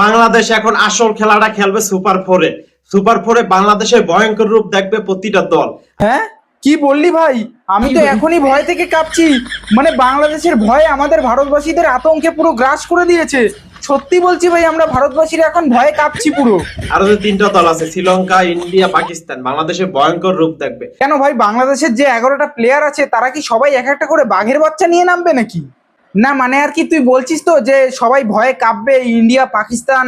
বাংলাদেশ এখন আসল খেলাটা খেলবে সুপার ফোরে সুপার ফোরে বাংলাদেশের ভয়ঙ্কর রূপ দেখবে প্রতিটা দল। হ্যাঁ? কি বললি ভাই? আমি তো এখনই ভয় থেকে কাঁপছি। মানে বাংলাদেশের ভয় আমাদের ভারতবাসীদের আতঙ্কে পুরো গ্রাস করে দিয়েছে। সত্যি বলছি ভাই আমরা ভারতবাসীরা এখন ভয়ে কাঁপছি পুরো। আরও যে তিনটা দল আছে শ্রীলঙ্কা ইন্ডিয়া পাকিস্তান বাংলাদেশের ভয়ঙ্কর রূপ দেখবে। কেন ভাই বাংলাদেশের যে এগারোটা প্লেয়ার আছে তারা কি সবাই এক একটা করে বাঘের বাচ্চা নিয়ে নামবে নাকি? না মানে আর কি তুই বলছিস তো যে সবাই ভয়ে কাঁপবে ইন্ডিয়া পাকিস্তান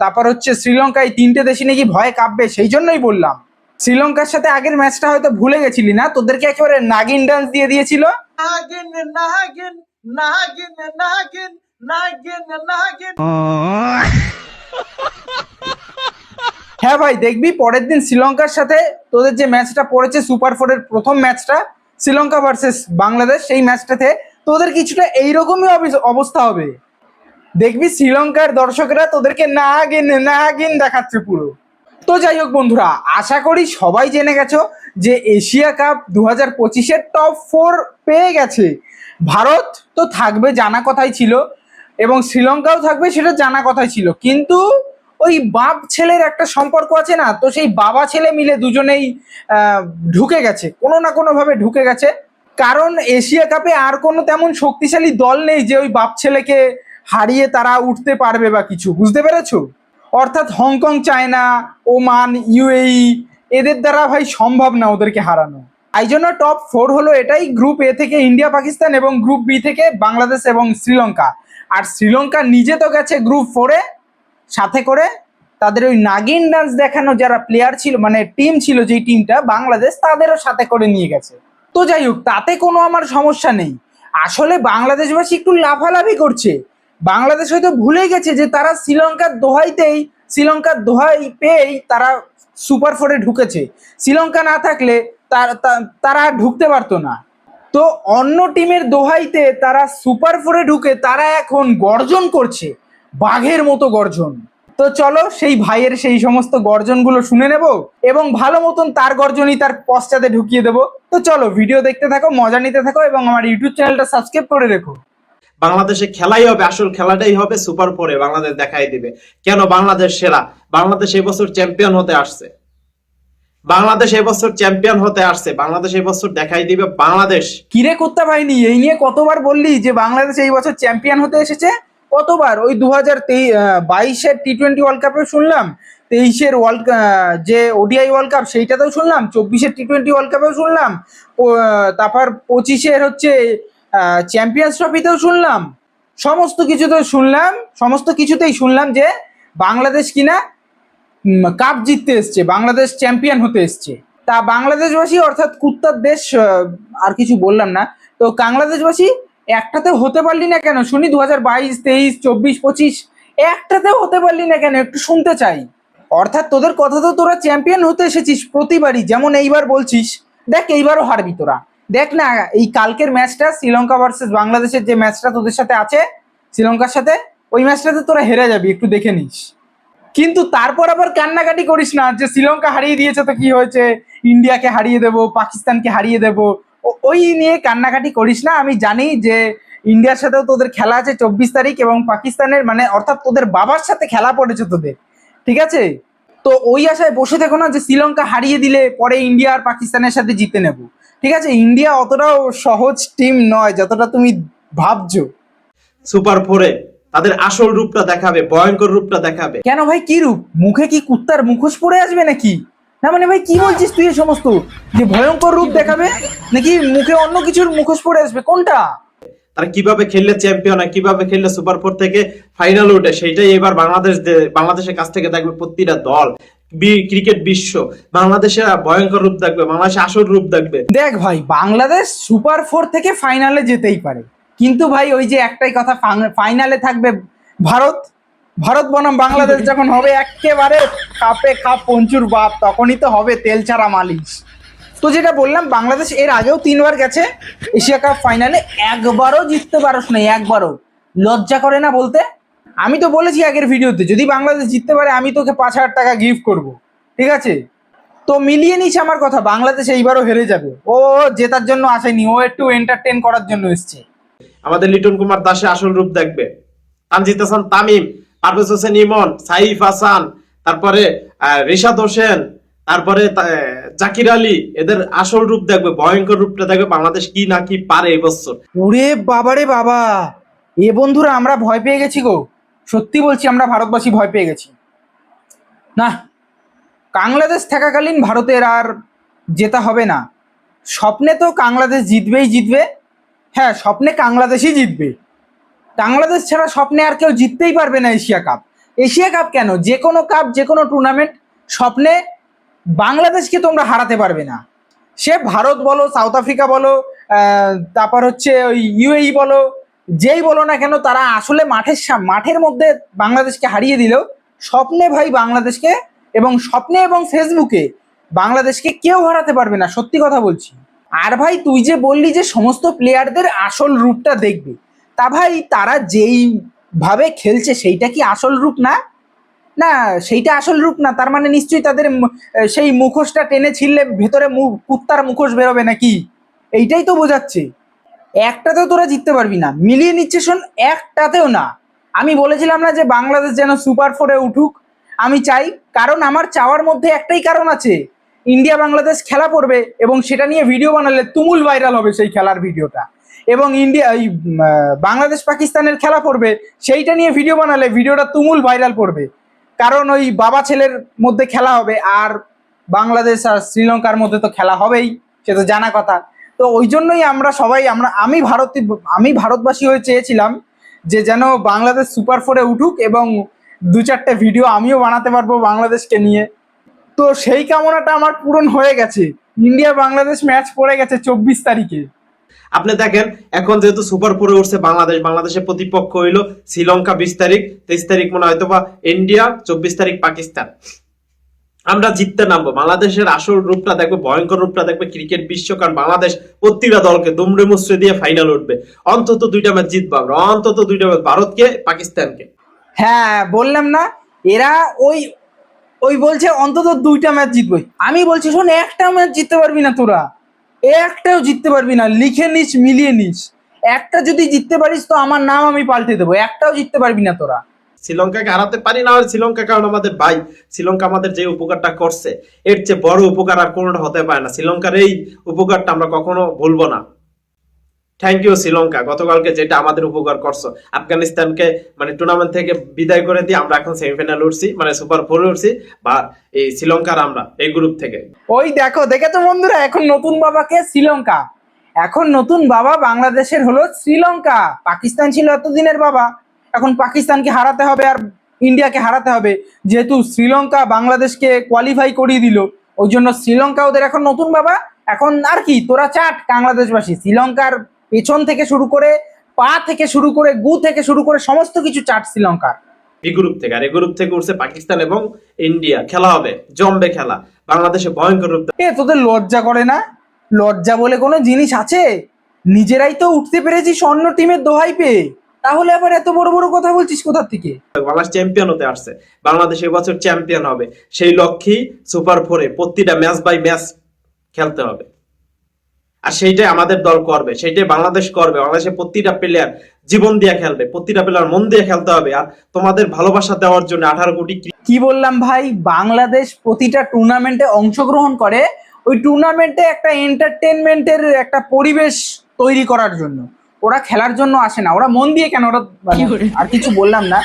তারপর হচ্ছে শ্রীলঙ্কা এই তিনটে দেশে নাকি ভয়ে কাঁপবে সেই জন্যই বললাম। শ্রীলঙ্কার সাথে আগের ম্যাচটা হয়তো ভুলে গেছিলি না? তোদেরকে একেবারে নাগিন ডান্স দিয়ে দিয়েছিল। নাগিন নাগিন নাগিন নাগিন নাগিন নাগিন। হ্যাঁ ভাই দেখবি পরের দিন শ্রীলঙ্কার সাথে তোদের যে ম্যাচটা পড়েছে সুপার ফোরের প্রথম ম্যাচটা শ্রীলঙ্কা ভার্সেস বাংলাদেশ সেই ম্যাচটাতে তোদের কিছুটা এইরকমই অবস- অবস্থা হবে। দেখবি শ্রীলঙ্কার দর্শকরা তোদেরকে না গিন না গিন দেখাচ্ছে পুরো। তো যাই হোক বন্ধুরা, আশা করি সবাই জেনে গেছো যে এশিয়া কাপ দু হাজার পঁচিশের টপ ফোর পেয়ে গেছে। ভারত তো থাকবে জানা কথাই ছিল এবং শ্রীলঙ্কাও থাকবে সেটা জানা কথাই ছিল। কিন্তু ওই বাপ ছেলের একটা সম্পর্ক আছে না, তো সেই বাবা ছেলে মিলে দুজনেই ঢুকে গেছে, কোনো না কোনোভাবে ঢুকে গেছে। কারণ এশিয়া কাপে আর কোনো তেমন শক্তিশালী দল নেই যে ওই বাপ ছেলেকে হারিয়ে তারা উঠতে পারবে বা কিছু। বুঝতে পেরেছ? অর্থাৎ হংকং, চায়না, ওমান, ইউএই, এদের দ্বারা ভাই সম্ভব না ওদেরকে হারানো। এই জন্য টপ ফোর হলো এটাই গ্রুপ এ থেকে ইন্ডিয়া, পাকিস্তান এবং গ্রুপ বি থেকে বাংলাদেশ এবং শ্রীলঙ্কা। আর শ্রীলঙ্কা নিজে তো গেছে গ্রুপ ফোরে সাথে করে তাদের ওই নাগিন ডান্স দেখানো যারা প্লেয়ার ছিল মানে টিম ছিল যেই টিমটা বাংলাদেশ তাদেরও সাথে করে নিয়ে গেছে। তো যাই হোক, তাতে কোনো আমার সমস্যা নেই। আসলে বাংলাদেশবাসী একটু লাফালাফি করছে। বাংলাদেশ হয়তো ভুলে গেছে যে তারা শ্রীলঙ্কার দোহাইতেই, শ্রীলঙ্কার দোহাই পেয়েই তারা সুপার ফোরে ঢুকেছে। শ্রীলঙ্কা না থাকলে তার- ঢুকতে পারতো না। তো অন্য টিমের দোহাইতে তারা সুপার ফোরে ঢুকে তারা এখন গর্জন করছে। বাঘের মতো গর্জন। তো চলো সেই ভাইয়ের সেই সমস্ত গর্জনগুলো শুনে নেব এবং ভালো মতন তার গর্জনই তার পশ্চাতে ঢুকিয়ে দেবো। তো চলো ভিডিও দেখতে থাকো মজা নিতে থাকো এবং আমার ইউটিউব চ্যানেলটা সাবস্ক্রাইব করে রেখো। বাংলাদেশে খেলাই হবে আসল খেলাটাই হবে সুপার ফোরে বাংলাদেশ দেখাই দিবে। কেন বাংলাদেশ সেরা? বাংলাদেশ এবছর চ্যাম্পিয়ন হতে আসছে। বাংলাদেশ এবছর চ্যাম্পিয়ন হতে আসছে। বাংলাদেশ এবছর দেখাই দিবে বাংলাদেশ। কিরে কুত্তা বাহিনী এই নিয়ে কতবার বললি যে বাংলাদেশ এই বছর চ্যাম্পিয়ন হতে এসেছে? কতবার? ওই দু হাজার বাইশের টি টোয়েন্টি ওয়ার্ল্ড কাপেও শুনলাম, তেইশের ওয়ার্ল্ড যে ওডিআই ওয়ার্ল্ড কাপ সেইটাতেও শুনলাম, চব্বিশের টি টোয়েন্টি ওয়ার্ল্ড কাপেও শুনলাম তারপর পঁচিশের হচ্ছে চ্যাম্পিয়ন্স ট্রফিতেও শুনলাম। সমস্ত কিছুতে শুনলাম, সমস্ত কিছুতেই শুনলাম যে বাংলাদেশ কিনা কাপ জিততে এসছে, বাংলাদেশ চ্যাম্পিয়ন হতে এসছে। তা বাংলাদেশবাসী অর্থাৎ কুত্তার দেশ আর কিছু বললাম না। তো বাংলাদেশবাসী একটাতে হতে পারলি না কেন? শুনি দু হাজার বাইশ, তেইশ, চব্বিশ, পঁচিশ, একটাতেও হতে পারলি না কেন? একটু শুনতে চাই। অর্থাৎ তোদের কথা তো তোরা চ্যাম্পিয়ন হতে এসেছিস প্রতিবারই, যেমন এইবার বলছিস। দেখ, এইবারও হারবি তোরা। দেখ না, এই কালকের ম্যাচটা শ্রীলঙ্কা ভার্সেস বাংলাদেশের যে ম্যাচটা তোদের সাথে আছে, শ্রীলঙ্কার সাথে, ওই ম্যাচটাতে তোরা হেরে যাবি, একটু দেখে নিস। কিন্তু তারপর আবার কান্নাকাটি করিস না যে শ্রীলঙ্কা হারিয়ে দিয়েছে তো কি হয়েছে? ইন্ডিয়াকে হারিয়ে দেব, পাকিস্তানকে হারিয়ে দেব ওই নিয়ে কান্নাকাটি করিস না আমি জানি যে ইন্ডিয়ার সাথেও তোদের খেলা আছে চব্বিশ তারিখ এবং পাকিস্তানের মানে অর্থাৎ তোদের বাবার সাথে খেলা পড়েছে তোদের ঠিক আছে? তো ওই আশায় বসে থেকো না যে শ্রীলঙ্কা হারিয়ে দিলে পরে ইন্ডিয়া আর পাকিস্তানের সাথে জিতে নেব ঠিক আছে? ইন্ডিয়া অতটাও সহজ টিম নয় যতটা তুমি ভাবছ। সুপার ফোরে তাদের আসল রূপটা দেখাবে ভয়ঙ্কর রূপটা দেখাবে। কেন ভাই কি রূপ? মুখে কি কুত্তার মুখোশ পরে আসবে নাকি? না মানে ভাই কি বলছিস তুই এই সমস্ত? যে ভয়ঙ্কর রূপ দেখাবে? নাকি মুখে অন্য কিছুর মুখোশ পড়ে আসবে? কোনটা? তারা কীভাবে খেললে চ্যাম্পিয়ন হয় কীভাবে খেললে সুপার ফোর থেকে ফাইনাল ওঠে সেইটাই এবার বাংলাদেশ বাংলাদেশের কাছ থেকে দেখবে প্রতিটা দল। ক্রিকেট বিশ্ব। বাংলাদেশের ভয়ঙ্কর রূপ দেখবে বাংলাদেশের আসল রূপ দেখবে। দেখ ভাই বাংলাদেশ সুপার ফোর থেকে ফাইনালে যেতেই পারে। কিন্তু ভাই ওই যে একটাই কথা ফাইনালে থাকবে ভারত ভারত বনাম বাংলাদেশ যখন হবে, একেবারে খাপে খাপ পঞ্চুর বাপ, তখনই তো হবে তেল ছাড়া মালিশ। তো যেটা বললাম, বাংলাদেশ এর আগেও তিনবার গেছে, এশিয়া কাপ ফাইনালে একবারও জিততে পারস না একবারও। লজ্জা করে না বলতে? আমি তো বলেছি আগের ভিডিওতে, যদি বাংলাদেশ জিততে পারে, আমি তোকে পাঁচ হাজার টাকা গিফট করব। ঠিক আছে? তো মিলিয়ে নিস আমার কথা, বাংলাদেশ এইবারও হেরে যাবে। ও, জেতার জন্য আসেনি, ও একটু এন্টারটেন করার জন্য এসছে। আমাদের লিটন কুমার দাসে আসল রূপ দেখবে। তানজিদ তামিম পারভেজ হোসেন ইমন, সাইফ হাসান, তারপরে রিশাদ হোসেন, তারপরে জাকির আলী, এদের আসল রূপ দেখবে, ভয়ঙ্কর রূপটা দেখবে, বাংলাদেশ কি না কি পারে এই বছর। ওরে বাবারে বাবা! এ বন্ধুরা, আমরা ভয় পেয়ে গেছি গো। সত্যি বলছি, আমরা ভারতবাসী ভয় পেয়ে গেছি। না, বাংলাদেশ থাকাকালীন ভারতের আর জেতা হবে না। স্বপ্নে তো বাংলাদেশ জিতবেই জিতবে। হ্যাঁ স্বপ্নে বাংলাদেশই জিতবে। বাংলাদেশ ছাড়া স্বপ্নে আর কেউ জিততেই পারবে না এশিয়া কাপ। এশিয়া কাপ কেন? যে কোনো কাপ, যে কোনো টুর্নামেন্ট স্বপ্নে বাংলাদেশকে তোমরা হারাতে পারবে না। সে ভারত বলো, সাউথ আফ্রিকা বলো তারপর হচ্ছে ওই ইউএই বলো, যেই বলো না কেন, তারা আসলে মাঠের মাঠের মধ্যে বাংলাদেশকে হারিয়ে দিলেও স্বপ্নে ভাই বাংলাদেশকে এবং স্বপ্নে এবং ফেসবুকে বাংলাদেশকে কেউ হারাতে পারবে না, সত্যি কথা বলছি। আর ভাই তুই যে বললি যে সমস্ত প্লেয়ারদের আসল রূপটা দেখবে তা ভাই, তারা যেই ভাবে খেলছে সেইটা কি আসল রূপ না? না, সেইটা আসল রূপ না, তার মানে নিশ্চয়ই তাদের সেই মুখোশটা টেনে ছিললে ভেতরে কুত্তার মুখোশ বেরোবে নাকি? এইটাই তো বোঝাচ্ছে। একটাতেও তোরা জিততে পারবি না। মিলিয়ে নিচ্ছে শোন, একটাতেও না। আমি বলেছিলাম না যে বাংলাদেশ যেন সুপার ফোরে উঠুক। আমি চাই, কারণ আমার চাওয়ার মধ্যে একটাই কারণ আছে। ইন্ডিয়া বাংলাদেশ খেলা পড়বে এবং সেটা নিয়ে ভিডিও বানালে তুমুল ভাইরাল হবে সেই খেলার ভিডিওটা। এবং ইন্ডিয়া, এই বাংলাদেশ পাকিস্তানের খেলা পড়বে, সেইটা নিয়ে ভিডিও বানালে ভিডিওটা তুমুল ভাইরাল পড়বে। কারণ ওই বাবা ছেলের মধ্যে খেলা হবে, আর বাংলাদেশ আর শ্রীলঙ্কার মধ্যে তো খেলা হবেই, সে তো জানা কথা। তো ওই জন্যই আমরা সবাই, আমরা, আমি ভারত, আমি ভারতবাসী হয়ে চেয়েছিলাম যে যেন বাংলাদেশ সুপার ফোরে উঠুক এবং দু চারটে ভিডিও আমিও বানাতে পারব বাংলাদেশকে নিয়ে। তো সেই কামনাটা আমার পূরণ হয়ে গেছে। ইন্ডিয়া বাংলাদেশ ম্যাচ পড়ে গেছে চব্বিশ তারিখে। আপনি দেখেন, এখন যেহেতু সুপার ফোরে উঠছে বাংলাদেশ, বাংলাদেশের প্রতিপক্ষ হইল শ্রীলঙ্কা বিশ তারিখ, তেইশ তারিখ মনে হয়তো বা ইন্ডিয়া, চব্বিশ তারিখ পাকিস্তান। আমরা জিততে নামবো। বাংলাদেশের আসল রূপটা দেখবে, ভয়ঙ্কর রূপটা দেখবে, ক্রিকেট বিশ্ব, কারণ বাংলাদেশ প্রতিটা দলকে দুমড়ে মুচড়ে দিয়ে ফাইনাল উঠবে। অন্তত দুইটা ম্যাচ জিতবো আমরা, অন্তত দুইটা ম্যাচ ভারতকে, পাকিস্তানকে। হ্যাঁ বললাম না, এরা ওই ওই বলছে অন্তত দুইটা ম্যাচ জিতবই আমি বলছি, শোন, একটা ম্যাচ জিততে পারবি না তোরা। একটাও জিততে পারবি না, লিখে নিস, মিলিয়ে নিস। একটা যদি জিততে পারিস তো আমার নাম আমি পাল্টে দেবো, একটাও জিততে পারবি না তোরা। শ্রীলঙ্কাকে হারাতে পারি না আর শ্রীলঙ্কা কারণ আমাদের ভাই, শ্রীলঙ্কা আমাদের যে উপকারটা করছে, এর চেয়ে বড় উপকার আর কোনোটা হতে পারে না। শ্রীলঙ্কার এই উপকারটা আমরা কখনো ভুলবো না। থ্যাংক ইউ শ্রীলঙ্কা গতকালকে যেটা আমাদের উপকার করছ। আফগানিস্তানকে মানে টুর্নামেন্ট থেকে বিদায় করে দিয়ে আমরা এখন সেমিফাইনাল উঠছি মানে সুপার ফোর উঠছি, বা এই শ্রীলঙ্কার আমরা, এই গ্রুপ থেকে। ওই দেখো, দেখে তো বন্ধুরা, এখন নতুন বাবাকে শ্রীলঙ্কা এখন নতুন বাবা বাংলাদেশের হলো শ্রীলঙ্কা পাকিস্তান ছিল এতদিনের বাবা। এখন পাকিস্তানকে হারাতে হবে আর ইন্ডিয়াকে হারাতে হবে। যেহেতু শ্রীলঙ্কা বাংলাদেশকে কোয়ালিফাই করিয়ে দিল, ওই জন্য শ্রীলঙ্কা ওদের এখন নতুন বাবা। এখন আর কি, তোরা চাট, বাংলাদেশবাসী। শ্রীলঙ্কার পেছন থেকে শুরু করে পা থেকে শুরু করে গু থেকে শুরু করে সমস্ত কিছু চাট শ্রীলঙ্কার। বি গ্রুপ থেকে আর এই গ্রুপ থেকে উঠছে পাকিস্তান এবং ইন্ডিয়া। খেলা হবে জম্বে খেলা। বাংলাদেশে ভয়ঙ্কর রূপ এ তোদের লজ্জা করে না? লজ্জা বলে কোনো জিনিস আছে? নিজেরাই তো উঠতে পেরেছিস অন্য টিমের দোহাই পেয়ে। তাহলে আবার এত বড় বড় কথা বলছিস কোথা থেকে? বাংলাদেশ চ্যাম্পিয়ন হতে আসছে। বাংলাদেশ এবছর চ্যাম্পিয়ন হবে। সেই লক্ষ্যেই সুপার ফোরে প্রতিটা ম্যাচ বাই ম্যাচ খেলতে হবে। আর সেইটাই আমাদের দল করবে সেইটাই বাংলাদেশ করবে বাংলাদেশের প্রতিটা প্লেয়ার জীবন দিয়ে খেলবে প্রতিটা প্লেয়ার মন দিয়ে খেলতে হবে আর তোমাদের ভালোবাসা দেওয়ার জন্য আঠারো কোটি কি বললাম ভাই? বাংলাদেশ প্রতিটা টুর্নামেন্টে অংশগ্রহণ করে ওই টুর্নামেন্টে একটা এন্টারটেনমেন্টের একটা পরিবেশ তৈরি করার জন্য। ওরা খেলার জন্য আসে না ওরা মন দিয়ে কেন ওরা আর কিছু বললাম না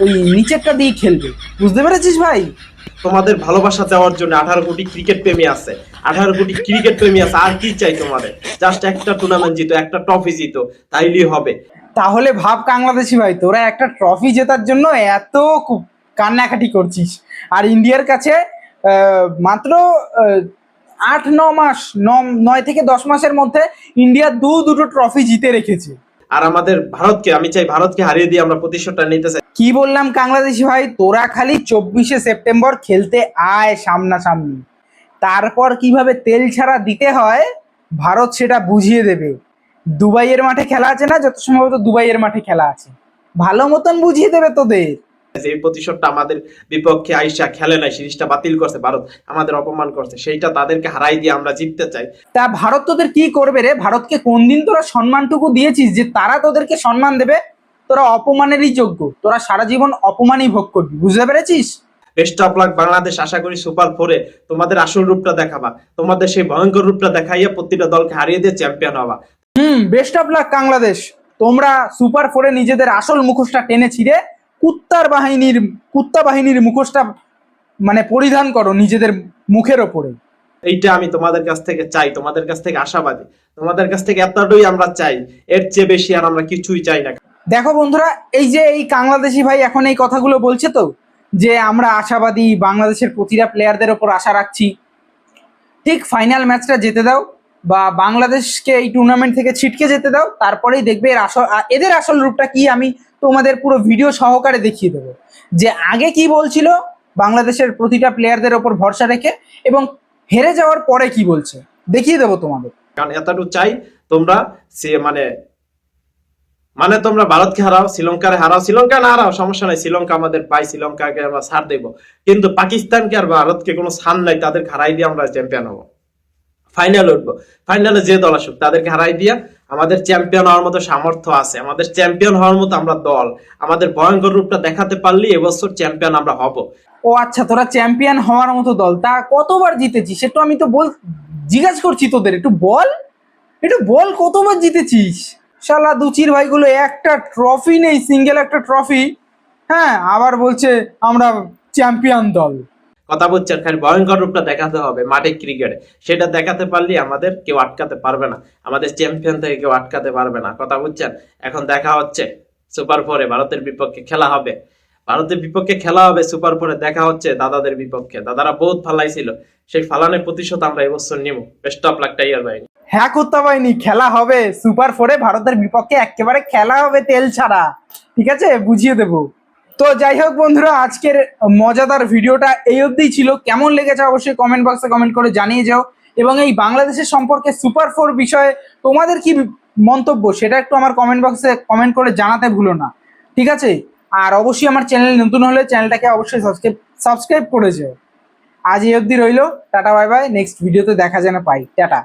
ওই নিচেরটা দিয়ে খেলবে। বুঝতে পেরেছিস ভাই? তোমাদের ভালোবাসা দেওয়ার জন্য আঠারো কোটি ক্রিকেট প্রেমী আছে। আঠারো কোটি ক্রিকেট প্রেমী আছে আর কি চাই তোমাদের জাস্ট একটা টুর্নামেন্ট জিতো একটা ট্রফি জিতো তাইলেই হবে। তাহলে ভাব বাংলাদেশি ভাই তোরা একটা ট্রফি জেতার জন্য এত কান্নাকাটি করছিস। আর ইন্ডিয়ার কাছে মাত্র আট ন মাস নয় থেকে দশ মাসের মধ্যে ইন্ডিয়া দু দুটো ট্রফি জিতে রেখেছে। আর আমাদের ভারতকে আমি চাই ভারতকে হারিয়ে দিয়ে আমরা প্রতিশোধটা নিতে চাই। কি বললাম বাংলাদেশি ভাই তোরা খালি চব্বিশে সেপ্টেম্বর খেলতে আয় সামনাসামনি। তারপর কীভাবে তেল ছাড়া দিতে হয় ভারত সেটা বুঝিয়ে দেবে। দুবাইয়ের মাঠে খেলা আছে না যত সম্ভবত দুবাইয়ের মাঠে খেলা আছে। ভালো মতন বুঝিয়ে দেবে তোদের। এই প্রতিশোধটা আমাদের বিপক্ষে আইসা খেলে নাই সিরিজটা বাতিল করছে ভারত আমাদের অপমান করছে সেইটা তাদেরকে হারাই দিয়ে আমরা জিততে চাই। তা ভারত তোদের কি করবে রে? ভারতকে কোন দিন তোরা সম্মানটুকু দিয়েছিস যে তারা তোদেরকে সম্মান দেবে? তোরা অপমানেরই যোগ্য তোরা সারা জীবন অপমানই ভোগ করবি বুঝতে পেরেছিস? বেস্ট অফ লাক বাংলাদেশ আশা করি সুপার ফোরে তোমাদের আসল রূপটা দেখাবা। তোমাদের সেই ভয়ঙ্কর রূপটা দেখাইয়া প্রতিটা দলকে হারিয়ে দিয়ে চ্যাম্পিয়ন হবা। হুম বেস্ট অফ লাক বাংলাদেশ তোমরা সুপার ফোরে নিজেদের আসল মুখোশটা টেনে ছিঁড়ে কুত্তার বাহিনীর কুত্তা বাহিনীর মুখোশটা মানে পরিধান করো নিজেদের মুখের ওপরে। এইটা আমি তোমাদের কাছ থেকে চাই তোমাদের কাছ থেকে আশাবাদী। তোমাদের কাছ থেকে এতটাই আমরা চাই এর চেয়ে বেশি আর আমরা কিছুই চাই না। দেখো বন্ধুরা এই যে এই বাংলাদেশি ভাই এখন এই কথাগুলো বলছে তো যে আমরা আশাবাদী বাংলাদেশের প্রতিটা প্লেয়ারদের ওপর আশা রাখছি। ঠিক ফাইনাল ম্যাচটা যেতে দাও বা বাংলাদেশকে এই টুর্নামেন্ট থেকে ছিটকে যেতে দাও, তারপরেই দেখবে এর আসল এদের আসল রূপটা কি আমি তোমাদের পুরো ভিডিও সহকারে দেখিয়ে দেবো। যে আগে কি বলছিল? বাংলাদেশের প্রতিটা প্লেয়ারদের ওপর ভরসা রেখে এবং হেরে যাওয়ার পরে কি বলছে? দেখিয়ে দেবো তোমাদের। কারণ এতটুকু চাই তোমরা সে মানে মানে তোমরা ভারতকে হারাও, শ্রীলঙ্কারে হারাও। শ্রীলঙ্কা না হারাও, সমস্যা নাই, শ্রীলঙ্কা আমাদের পাই শ্রীলঙ্কাকে আমরা ছাড় দেবো। কিন্তু পাকিস্তানকে আর ভারতকে কোনো ছাড় নাই তাদের হারাই দিয়ে আমরা চ্যাম্পিয়ন হব। ফাইনাল উঠবো। ফাইনালে যে দল আসুক, তাদেরকে হারাই দিয়া আমাদের চ্যাম্পিয়ন হওয়ার মতো সামর্থ্য আছে। আমাদের চ্যাম্পিয়ন হওয়ার মতো আমরা দল। আমাদের ভয়ঙ্কর রূপটা দেখাতে পারলে এবছর চ্যাম্পিয়ন আমরা হব। ও আচ্ছা তোরা চ্যাম্পিয়ন হওয়ার মতো দল। তা কতবার জিতেছিস? সেটা আমি তো বল জিজ্ঞাসা করছি তোদের, একটু বল। একটু বল কতবার জিতেছিস? শালা দুচির ভাইগুলো একটা ট্রফি নেই সিঙ্গেল একটা ট্রফি হ্যাঁ আবার বলছে আমরা চ্যাম্পিয়ন দল। কথা বলছেন খালি ভয়ঙ্কর রূপটা দেখাতে হবে মাঠে ক্রিকেটে সেটা দেখাতে পারলে আমাদের কেউ আটকাতে পারবে না। আমাদের চ্যাম্পিয়ন থেকে কেউ আটকাতে পারবে না। কথা বুঝছেন এখন দেখা হচ্ছে সুপার ফোরে ভারতের বিপক্ষে খেলা হবে। ভারতের বিপক্ষে খেলা হবে সুপার ফোরে দেখা হচ্ছে দাদাদের বিপক্ষে। দাদারা বহুত ফালাইছিল। সেই ফালানের প্রতিশোধ আমরা এবছর নিব বেস্ট অফ লাক টাইগার ভাই। হ্যাঁ করতে পারিনি খেলা হবে। সুপার ফোরে ভারতের বিপক্ষে একেবারে খেলা হবে তেল ছাড়া। ঠিক আছে? বুঝিয়ে দেব। তো যাই হোক বন্ধুরা, আজকের মজাদার ভিডিওটা এই অবধি ছিল। কেমন লেগেছে অবশ্যই কমেন্ট বক্সে কমেন্ট করে জানিয়ে যাও। এবং এই বাংলাদেশের সম্পর্কে সুপার ফোর বিষয়ে তোমাদের কি মন্তব্য, সেটা একটু আমার কমেন্ট বক্সে কমেন্ট করে জানাতে ভুলো না। ঠিক আছে? আর অবশ্যই আমার চ্যানেল নতুন হলে চ্যানেলটাকে অবশ্যই সাবস্ক্রাইব সাবস্ক্রাইব করে যেও। আজ এই অবধি রইল। টাটা বাই বাই নেক্সট ভিডিওতে দেখা যেন পাই। টাটা।